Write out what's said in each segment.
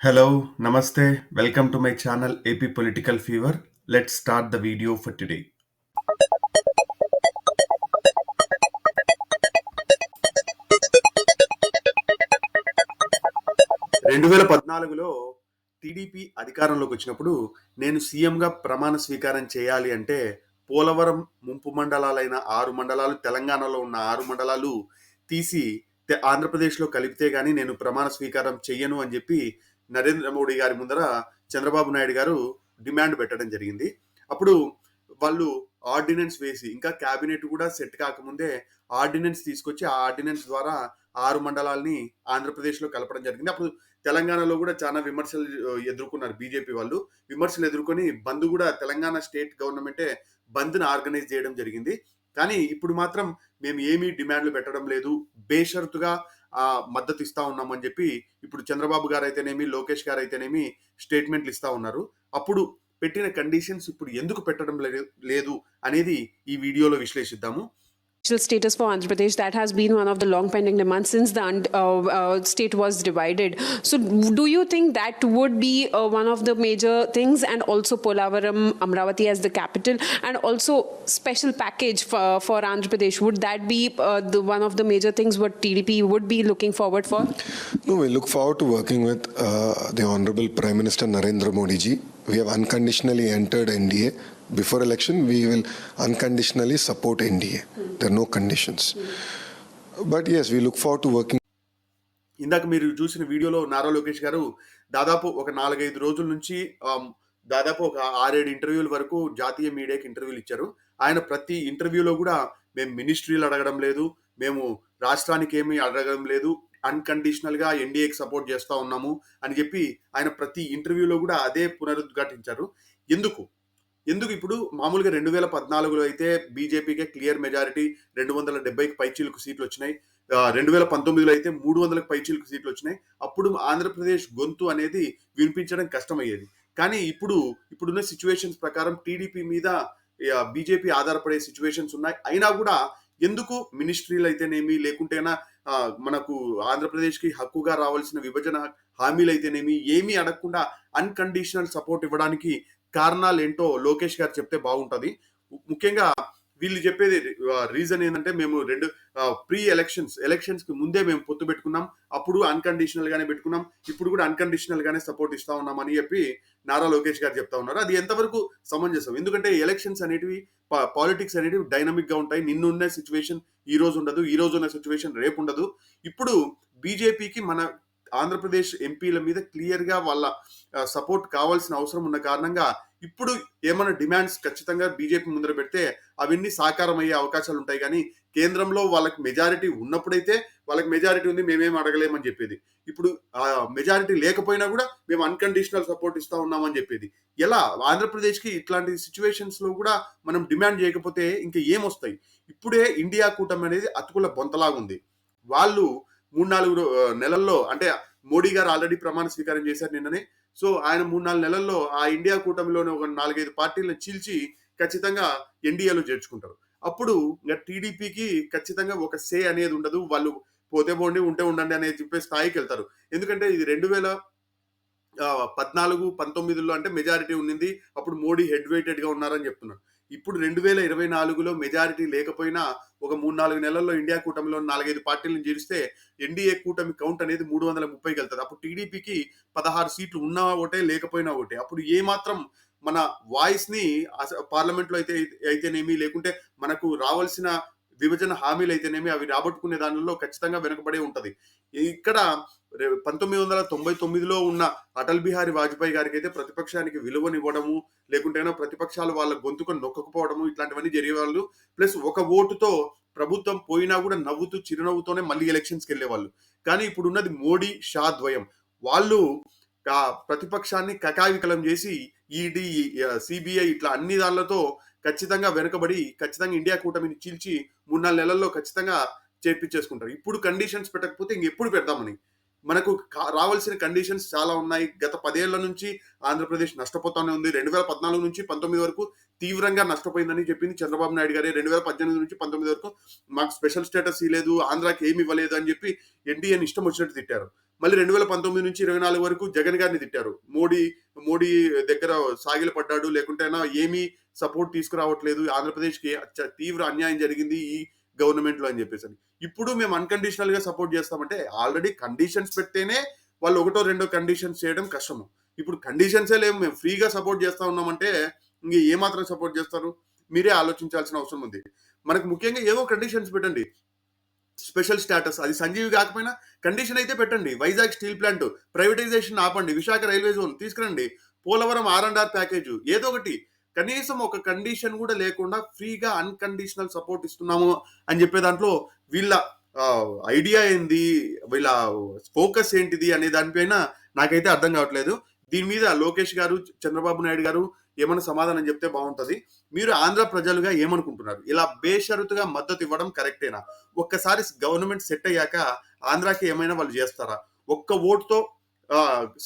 Hello namaste welcome to my channel AP political fever let start the video for today రెండు వేల పద్నాలుగులో TDP అధికారంలోకి వచ్చినప్పుడు నేను సీఎంగా ప్రమాణ స్వీకారం చేయాలి అంటే పోలవరం ముంపు మండలాలైన ఆరు మండలాలు తెలంగాణలో ఉన్న ఆరు మండలాలు తీసి ఆంధ్రప్రదేశ్లో కలిపితే కానీ నేను ప్రమాణ స్వీకారం చెయ్యను అని చెప్పి నరేంద్ర మోడీ గారి ముందర చంద్రబాబు నాయుడు గారు డిమాండ్ పెట్టడం జరిగింది. అప్పుడు వాళ్ళు ఆర్డినెన్స్ వేసి ఇంకా క్యాబినెట్ కూడా సెట్ కాకముందే ఆర్డినెన్స్ తీసుకొచ్చి ఆ ఆర్డినెన్స్ ద్వారా ఆరు మండలాల్ని ఆంధ్రప్రదేశ్లో కలపడం జరిగింది. అప్పుడు తెలంగాణలో కూడా చాలా విమర్శలు ఎదుర్కొన్నారు బీజేపీ వాళ్ళు. విమర్శలు ఎదుర్కొని బంద్ కూడా తెలంగాణ స్టేట్ గవర్నమెంటే బంద్ని ఆర్గనైజ్ చేయడం జరిగింది. కానీ ఇప్పుడు మాత్రం మేము ఏమీ డిమాండ్లు పెట్టడం లేదు. బేషరతుగా మద్దతు ఇస్తా ఉన్నామని చెప్పి ఇప్పుడు చంద్రబాబు గారు అయితేనేమి లోకేష్ గారు అయితేనేమి స్టేట్మెంట్లు ఇస్తా ఉన్నారు. అప్పుడు పెట్టిన కండిషన్స్ ఇప్పుడు ఎందుకు పెట్టడం లేదు లేదు అనేది ఈ వీడియోలో విశ్లేషిద్దాము. Status for Andhra Pradesh that has been one of the long pending demands since the uh, uh, state was divided. So, do you think that would be uh, one of the major things, and also Polavaram, Amravati as the capital, and also special package for, for Andhra Pradesh? Would that be uh, the one of the major things what TDP would be looking forward for? No, we look forward to working with uh, the Honorable Prime Minister Narendra Modi ji. We have unconditionally entered NDA before election we will unconditionally support NDA there no conditions but as we look for to working ఇందాక మీరు చూసిన వీడియోలో నారా లోకేష్ గారు దాదాపు ఒక నాలుగైదు రోజుల నుంచి um, దాదాపు ఒక ఆరేడు ఇంటర్వ్యూల వరకు జాతీయ మీడియాకి ఇంటర్వ్యూలు ఇచ్చారు. ఆయన ప్రతి ఇంటర్వ్యూలో కూడా మేము మినిస్ట్రీలు అడగడం లేదు మేము రాష్ట్రానికి ఏమీ అడగడం లేదు అన్కండిషనల్గా ఎన్డీఏకి సపోర్ట్ చేస్తూ ఉన్నాము అని చెప్పి ఆయన ప్రతి ఇంటర్వ్యూలో కూడా అదే పునరుద్ఘాటించారు. ఎందుకు? ఎందుకు ఇప్పుడు మామూలుగా రెండు వేల పద్నాలుగులో అయితే బీజేపీకే క్లియర్ మెజారిటీ రెండు వందల డెబ్బైకి పైచీలకు సీట్లు వచ్చినాయి. రెండు వేల పంతొమ్మిదిలో అయితే మూడు వందలకు పైచీలకు సీట్లు వచ్చినాయి. అప్పుడు ఆంధ్రప్రదేశ్ గొంతు అనేది వినిపించడం కష్టమయ్యేది. కానీ ఇప్పుడు ఇప్పుడున్న సిచ్యువేషన్స్ ప్రకారం టీడీపీ మీద బీజేపీ ఆధారపడే సిచ్యువేషన్స్ ఉన్నాయి. అయినా కూడా ఎందుకు మినిస్ట్రీలు అయితేనేమి లేకుంటేనా మనకు ఆంధ్రప్రదేశ్కి హక్కుగా రావాల్సిన విభజన హామీలు అయితేనేమి ఏమీ అడగకుండా అన్కండిషనల్ సపోర్ట్ ఇవ్వడానికి కారణాలు ఏంటో లోకేష్ గారు చెప్తే బాగుంటుంది. ముఖ్యంగా వీళ్ళు చెప్పేది రీజన్ ఏంటంటే మేము రెండు ప్రీ ఎలక్షన్స్ ఎలక్షన్స్కి ముందే మేము పొత్తు పెట్టుకున్నాం. అప్పుడు అన్కండిషనల్ గానే పెట్టుకున్నాం. ఇప్పుడు కూడా అన్కండిషనల్ గానే సపోర్ట్ ఇస్తా ఉన్నాం అని చెప్పి నారా లోకేష్ గారు చెప్తా ఉన్నారు. అది ఎంతవరకు సమంజసం? ఎందుకంటే ఎలక్షన్స్ అనేటివి పాలిటిక్స్ అనేటివి డైనమిక్గా ఉంటాయి. నిన్నున్న సిచ్యువేషన్ ఈ రోజు ఉండదు ఈ రోజు ఉన్న సిచ్యువేషన్ రేపు ఉండదు. ఇప్పుడు బీజేపీకి మన ఆంధ్రప్రదేశ్ ఎంపీల మీద క్లియర్గా వాళ్ళ సపోర్ట్ కావాల్సిన అవసరం ఉన్న కారణంగా ఇప్పుడు ఏమైనా డిమాండ్స్ ఖచ్చితంగా బీజేపీ ముందర పెడితే అవన్నీ సాకారం అయ్యే అవకాశాలు ఉంటాయి. కానీ కేంద్రంలో వాళ్ళకి మెజారిటీ ఉన్నప్పుడైతే వాళ్ళకి మెజారిటీ ఉంది మేమేం అడగలేమని చెప్పేది. ఇప్పుడు మెజారిటీ లేకపోయినా కూడా మేము అన్కండిషనల్ సపోర్ట్ ఇస్తా ఉన్నామని చెప్పేది. ఎలా? ఆంధ్రప్రదేశ్కి ఇట్లాంటి సిచ్యువేషన్స్లో కూడా మనం డిమాండ్ చేయకపోతే ఇంకా ఏమొస్తాయి? ఇప్పుడే ఇండియా కూటమి అనేది అతుకుల బొంతలాగా ఉంది. వాళ్ళు మూడు నాలుగు నెలల్లో అంటే మోడీ గారు ఆల్రెడీ ప్రమాణ స్వీకారం చేశారు నిన్ననే. సో ఆయన మూడు నాలుగు నెలల్లో ఆ ఇండియా కూటమిలోనే ఒక నాలుగైదు పార్టీలను చీల్చి ఖచ్చితంగా ఎన్డీఏలో చేర్చుకుంటారు. అప్పుడు ఇంకా టీడీపీకి ఖచ్చితంగా ఒక సే అనేది ఉండదు. వాళ్ళు పోతే పోండి ఉంటే ఉండండి అనేది చెప్పే స్థాయికి వెళ్తారు. ఎందుకంటే ఇది రెండు వేల పద్నాలుగు పంతొమ్మిదిలో అంటే మెజారిటీ ఉండింది అప్పుడు మోడీ హెడ్ వెయిటెడ్గా ఉన్నారని చెప్తున్నారు. ఇప్పుడు రెండు వేల ఇరవై నాలుగులో మెజారిటీ లేకపోయినా ఒక మూడు నాలుగు నెలల్లో ఇండియా కూటమిలో నాలుగైదు పార్టీలను చేరిస్తే ఎన్డీఏ కూటమి కౌంట్ అనేది మూడు వందల ముప్పైకి వెళ్తుంది అప్పుడు టీడీపీకి పదహారు సీట్లు ఉన్నా ఒకటే లేకపోయినా ఒకటే. అప్పుడు ఏ మాత్రం మన వాయిస్ని పార్లమెంట్లో అయితే అయితేనేమి లేకుంటే మనకు రావాల్సిన విభజన హామీలు అయితేనేమి అవి రాబట్టుకునే దానిలో ఖచ్చితంగా వెనుకబడే ఉంటది. ఇక్కడ పంతొమ్మిది వందల తొంభై తొమ్మిదిలో ఉన్న అటల్ బిహారీ వాజ్పేయి గారికి అయితే ప్రతిపక్షానికి విలువనివ్వడము లేకుంటేనో ప్రతిపక్షాలు వాళ్ళ గొంతుకు నొక్కకపోవడము ఇట్లాంటివన్నీ జరిగేవాళ్ళు. ప్లస్ ఒక ఓటుతో ప్రభుత్వం పోయినా కూడా నవ్వుతూ చిరునవ్వుతోనే మళ్ళీ ఎలక్షన్స్కి వెళ్ళేవాళ్ళు కానీ ఇప్పుడు ఉన్నది మోడీ షా ద్వయం. వాళ్ళు ప్రతిపక్షాన్ని కకావికలం చేసి ఈడీ సిబిఐ ఇట్లా అన్ని దానిలతో ఖచ్చితంగా వెనుకబడి ఖచ్చితంగా ఇండియా కూటమిని చీల్చి మూడు నాలుగు నెలల్లో ఖచ్చితంగా చేర్పించేసుకుంటారు. ఇప్పుడు కండిషన్స్ పెట్టకపోతే ఇంకెప్పుడు పెడదామని? మనకు రావాల్సిన కండిషన్స్ చాలా ఉన్నాయి. గత పదేళ్ళ నుంచి ఆంధ్రప్రదేశ్ నష్టపోతానే ఉంది. రెండు వేల పద్నాలుగు నుంచి పంతొమ్మిది వరకు తీవ్రంగా నష్టపోయిందని చెప్పింది చంద్రబాబు నాయుడు గారే. రెండు వేల పద్దెనిమిది నుంచి పంతొమ్మిది వరకు మాకు స్పెషల్ స్టేటస్ ఇవ్వలేదు ఆంధ్రాకి ఏమి ఇవ్వలేదు అని చెప్పి ఎన్డీఏని ఇష్టం వచ్చినట్టు తిట్టారు. మళ్ళీ రెండు వేల పంతొమ్మిది నుంచి ఇరవై నాలుగు వరకు జగన్ గారిని తిట్టారు. మోడీ మోడీ దగ్గర సాగిల పడ్డాడు లేకుంటే ఏమీ సపోర్ట్ తీసుకురావట్లేదు. ఆంధ్రప్రదేశ్కి తీవ్ర అన్యాయం జరిగింది ఈ గవర్నమెంట్లో అని చెప్పేసి అని. ఇప్పుడు మేము అన్కండిషనల్గా సపోర్ట్ చేస్తామంటే ఆల్రెడీ కండిషన్స్ పెడితేనే వాళ్ళు ఒకటో రెండో కండిషన్స్ చేయడం కష్టము. ఇప్పుడు కండిషన్సే లేవు. మేము ఫ్రీగా సపోర్ట్ చేస్తా ఉన్నామంటే ఇంక ఏమాత్రం సపోర్ట్ చేస్తారు? మీరే ఆలోచించాల్సిన అవసరం ఉంది. మనకు ముఖ్యంగా ఏవో కండిషన్స్ పెట్టండి. స్పెషల్ స్టేటస్ అది సంజీవి కాకపోయినా కండిషన్ అయితే పెట్టండి. వైజాగ్ స్టీల్ ప్లాంట్ ప్రైవేటైజేషన్ ఆపండి. విశాఖ రైల్వే జోన్ తీసుకురండి. Polavaram R and R package ఏదో ఒకటి కనీసం ఒక కండిషన్ కూడా లేకుండా ఫ్రీగా అన్కండిషనల్ సపోర్ట్ ఇస్తున్నాము అని చెప్పే దాంట్లో వీళ్ళ ఐడియా ఏంది? వీళ్ళ ఫోకస్ ఏంటిది అనే దానిపైన నాకైతే అర్థం కావట్లేదు. దీని మీద లోకేష్ గారు చంద్రబాబు నాయుడు గారు ఏమైనా సమాధానం చెప్తే బాగుంటుంది. మీరు ఆంధ్ర ప్రజలుగా ఏమనుకుంటున్నారు? ఇలా బేషరతుగా మద్దతు ఇవ్వడం కరెక్టేనా? ఒక్కసారి గవర్నమెంట్ సెట్ అయ్యాక ఆంధ్రాకి ఏమైనా వాళ్ళు చేస్తారా? ఒక్క ఓటుతో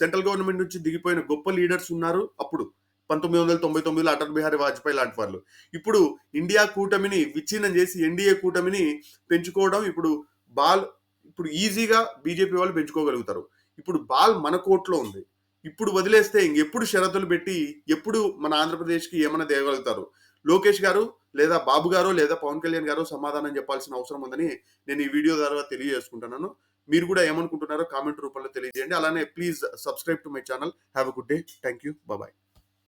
సెంట్రల్ గవర్నమెంట్ నుంచి దిగిపోయిన గొప్ప లీడర్స్ ఉన్నారు అప్పుడు. పంతొమ్మిది వందల తొంభై తొమ్మిదిలో అటల్ బిహారీ వాజ్పేయి లాంటి వాళ్ళు ఇప్పుడు ఇండియా కూటమిని విచ్ఛిన్నం చేసి ఎన్డీఏ కూటమిని పెంచుకోవడం ఇప్పుడు బాల్ ఇప్పుడు ఈజీగా బీజేపీ వాళ్ళు పెంచుకోగలుగుతారు. ఇప్పుడు బాల్ మన కోర్టులో ఉంది. ఇప్పుడు వదిలేస్తే ఇంకెప్పుడు షరతులు పెట్టి ఎప్పుడు మన ఆంధ్రప్రదేశ్కి ఏమైనా తేగలుగుతారు? లోకేష్ గారు లేదా బాబు గారు లేదా పవన్ కళ్యాణ్ గారు సమాధానం చెప్పాల్సిన అవసరం ఉందని నేను ఈ వీడియో ద్వారా తెలియజేసుకుంటున్నాను. మీరు కూడా ఏమనుకుంటున్నారో కామెంట్ రూపంలో తెలియజేయండి. అలానే please subscribe to my channel. Have a good day. Thank you bye.